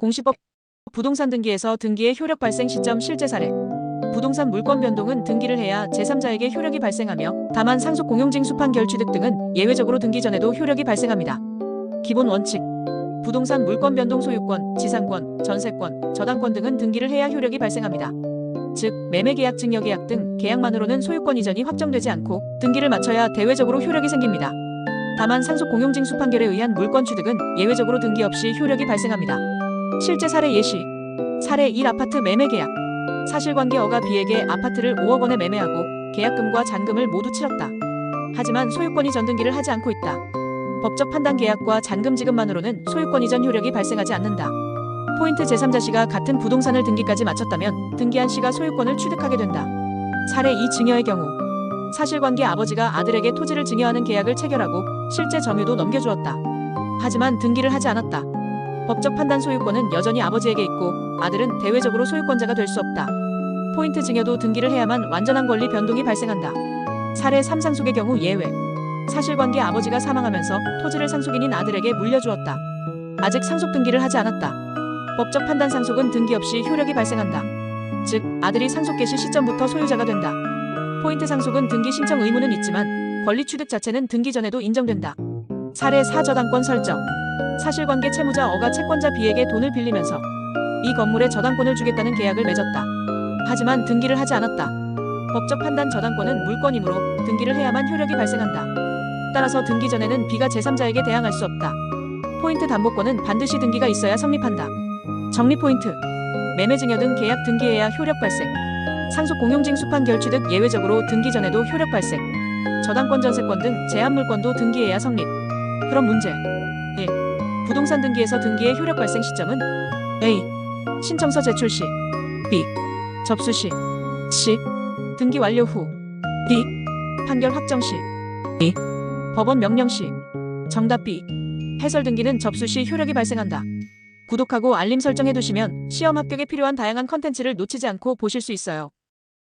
공시법 부동산 등기에서 등기의 효력 발생 시점 실제 사례 부동산 물권 변동은 등기를 해야 제3자에게 효력이 발생하며 다만 상속 공용징수 판결 취득 등은 예외적으로 등기 전에도 효력이 발생합니다. 기본 원칙 부동산 물권 변동 소유권, 지상권, 전세권, 저당권 등은 등기를 해야 효력이 발생합니다. 즉 매매 계약, 증여 계약 등 계약만으로는 소유권 이전이 확정되지 않고 등기를 마쳐야 대외적으로 효력이 생깁니다. 다만 상속 공용징수 판결에 의한 물권 취득은 예외적으로 등기 없이 효력이 발생합니다. 실제 사례 예시 사례 1 아파트 매매 계약 사실관계 어가 B에게 아파트를 5억 원에 매매하고 계약금과 잔금을 모두 치렀다. 하지만 소유권 이전 등기를 하지 않고 있다. 법적 판단 계약과 잔금 지급만으로는 소유권 이전 효력이 발생하지 않는다. 포인트 제3자 씨가 같은 부동산을 등기까지 마쳤다면 등기한 씨가 소유권을 취득하게 된다. 사례 2 증여의 경우 사실관계 아버지가 아들에게 토지를 증여하는 계약을 체결하고 실제 점유도 넘겨주었다. 하지만 등기를 하지 않았다. 법적 판단 소유권은 여전히 아버지에게 있고 아들은 대외적으로 소유권자가 될 수 없다. 포인트 증여도 등기를 해야만 완전한 권리 변동이 발생한다. 사례 3 상 속의 경우 예외. 사실관계 아버지가 사망하면서 토지를 상속인인 아들에게 물려주었다. 아직 상속 등기를 하지 않았다. 법적 판단 상속은 등기 없이 효력이 발생한다. 즉, 아들이 상속 개시 시점부터 소유자가 된다. 포인트 상속은 등기 신청 의무는 있지만 권리 취득 자체는 등기 전에도 인정된다. 사례 4 저당권 설정. 사실관계 채무자 어가 채권자 B에게 돈을 빌리면서 이 건물에 저당권을 주겠다는 계약을 맺었다. 하지만 등기를 하지 않았다. 법적 판단 저당권은 물권이므로 등기를 해야만 효력이 발생한다. 따라서 등기 전에는 B가 제3자에게 대항할 수 없다. 포인트 담보권은 반드시 등기가 있어야 성립한다. 정리 포인트. 매매 증여 등 계약 등기해야 효력 발생. 상속 공용징 수 판 결 취득 예외적으로 등기 전에도 효력 발생. 저당권 전세권 등 제한 물권도 등기해야 성립. 그럼 문제 1. 부동산 등기에서 등기의 효력 발생 시점은 A. 신청서 제출 시 B. 접수 시 C. 등기 완료 후 D. 판결 확정 시 E. 법원 명령 시 정답 B. 해설 등기는 접수 시 효력이 발생한다. 구독하고 알림 설정해 두시면 시험 합격에 필요한 다양한 컨텐츠를 놓치지 않고 보실 수 있어요.